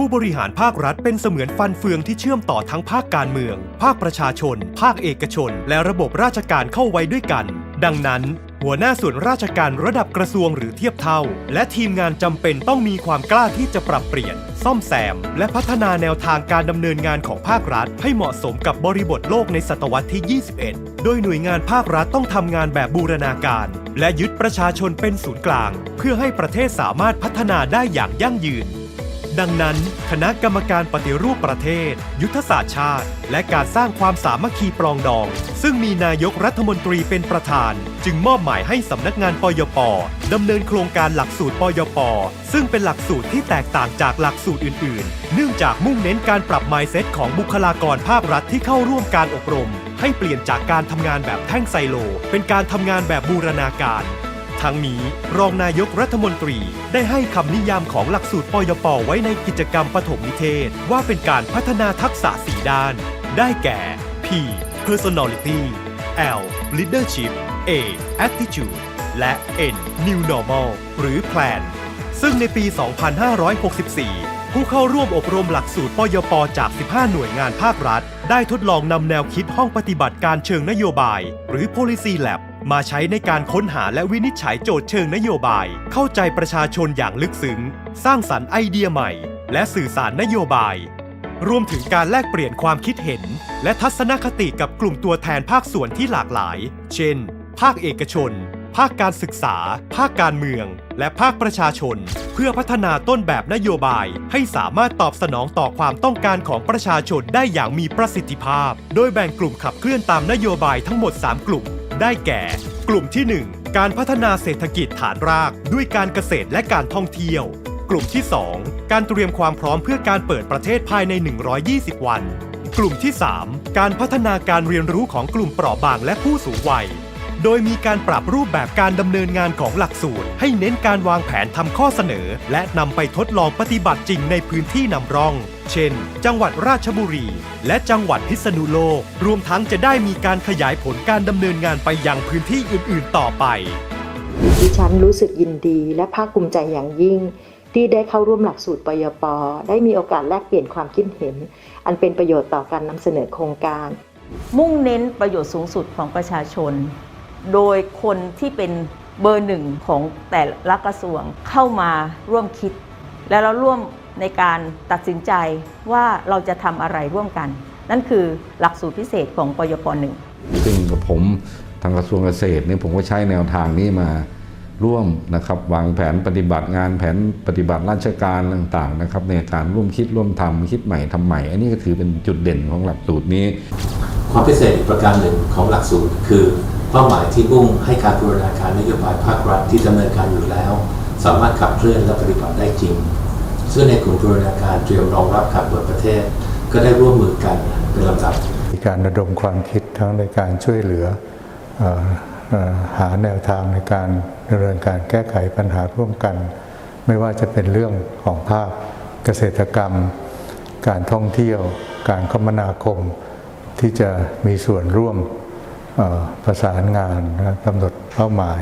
ผู้บริหารภาครัฐเป็นเสมือนฟันเฟืองที่เชื่อมต่อทั้งภาคการเมือง ภาคประชาชน ภาคเอกชน และระบบราชการเข้าไว้ด้วยกัน ดังนั้น หัวหน้าส่วนราชการระดับกระทรวงหรือเทียบเท่า และทีมงานจำเป็นต้องมีความกล้าที่จะปรับเปลี่ยน ซ่อมแซม และพัฒนาแนวทางการดำเนินงานของภาครัฐ ให้เหมาะสมกับบริบทโลกในศตวรรษที่ 21 โดยหน่วยงานภาครัฐต้องทำงานแบบบูรณาการ และยึดประชาชนเป็นศูนย์กลาง เพื่อให้ประเทศสามารถพัฒนาได้อย่างยั่งยืน ดังนั้น คณะกรรมการปฏิรูปประเทศ ยุทธศาสตร์ชาติ และการสร้างความสามัคคีปรองดอง ซึ่งมีนายกรัฐมนตรีเป็นประธาน จึงมอบหมายให้สำนักงานปยปดำเนินโครงการหลักสูตรปยปซึ่งเป็นหลักสูตรที่แตกต่างจากหลักสูตรอื่น ๆ เนื่องจากมุ่งเน้นการปรับ mindset ของบุคลากรภาครัฐที่เข้าร่วมการอบรม ให้เปลี่ยนจากการทำงานแบบแท่งไซโล เป็นการทำงานแบบบูรณาการ ทั้งนี้รองนายกรัฐมนตรีได้ให้คำนิยามของหลักสูตรปยปไว้ในกิจกรรมปฐมนิเทศ ว่าเป็นการพัฒนาทักษะ4ด้าน ได้แก่ P personality L leadership A attitude และ N new normal หรือ plan ซึ่งในปี 2564 ผู้เข้าร่วมอบรมหลักสูตรปยปจาก 15 หน่วยงานภาครัฐ ได้ทดลองนำแนวคิดห้องปฏิบัติการเชิงนโยบาย หรือ policy lab มาใช้ในการค้นหาและวินิจฉัยโจทย์เชิงนโยบาย เข้าใจประชาชนอย่างลึกซึ้ง สร้างสรรค์ไอเดียใหม่ และสื่อสารนโยบาย รวมถึงการแลกเปลี่ยนความคิดเห็น และทัศนคติกับกลุ่มตัวแทนภาคส่วนที่หลากหลาย เช่น ภาคเอกชน ภาคการศึกษา ภาคการเมือง และภาคประชาชน เพื่อพัฒนาต้นแบบนโยบาย ให้สามารถตอบสนองต่อความต้องการของประชาชนได้อย่างมีประสิทธิภาพ โดยแบ่งกลุ่มขับเคลื่อนตามนโยบายทั้งหมด 3 กลุ่ม ได้แก่ กลุ่มที่ 1 การพัฒนาเศรษฐกิจฐานราก ด้วยการเกษตรและการท่องเที่ยว กลุ่มที่ 2 การเตรียมความพร้อมเพื่อการเปิดประเทศภายใน 120 วัน กลุ่มที่ 3 การพัฒนาการเรียนรู้ของกลุ่มเปราะบางและผู้สูงวัย โดยมีการปรับรูปแบบการดำเนินงานของหลักสูตร ให้เน้นการวางแผนทำข้อเสนอ และนำไปทดลองปฏิบัติจริงในพื้นที่นำร่อง เช่น จังหวัดราชบุรี และจังหวัดพิษณุโลก รวมทั้งจะได้มีการขยายผลการดำเนินงานไปยังพื้นที่อื่น ๆ ต่อไป ดิฉันรู้สึกยินดีและภาคภูมิใจอย่างยิ่ง ที่ได้เข้าร่วมหลักสูตรปยป ได้มีโอกาสแลกเปลี่ยนความคิดเห็น อันเป็นประโยชน์ต่อการนำเสนอโครงการ มุ่งเน้นประโยชน์สูงสุดของประชาชน โดยคนที่เป็นเบอร์หนึ่งของแต่ละกระทรวงเข้ามาร่วมคิด และเราร่วมในการตัดสินใจว่าเราจะทำอะไรร่วมกัน นั่นคือหลักสูตรพิเศษของปยปหนึ่งซึ่งกับผมทางกระทรวงเกษตรเนี่ยผมก็ใช้แนวทางนี้มาร่วมนะครับวางแผนปฏิบัติงานแผนปฏิบัติราชการต่างๆนะครับในการร่วมคิดร่วมทำคิดใหม่ทำใหม่ อันนี้ก็ถือเป็นจุดเด่นของหลักสูตรนี้ ความพิเศษอีกประการหนึ่งของหลักสูตรคือ เป้าหมายที่มุ่งให้การบูรณาการนโยบายภาครัฐที่ดำเนินการอยู่แล้ว สามารถขับเคลื่อนและปฏิบัติได้จริง ซึ่งในกลุ่มบูรณาการเตรียมรองรับการเปิดประเทศ ก็ได้ร่วมมือกันเป็นลำดับมีการระดมความคิดทั้งในการช่วยเหลือหาแนวทางในการดำเนินการแก้ไขปัญหาร่วมกัน ไม่ว่าจะเป็นเรื่องของภาคเกษตรกรรม การท่องเที่ยว การคมนาคม ที่จะมีส่วนร่วม ประสานงานกำหนดเป้าหมาย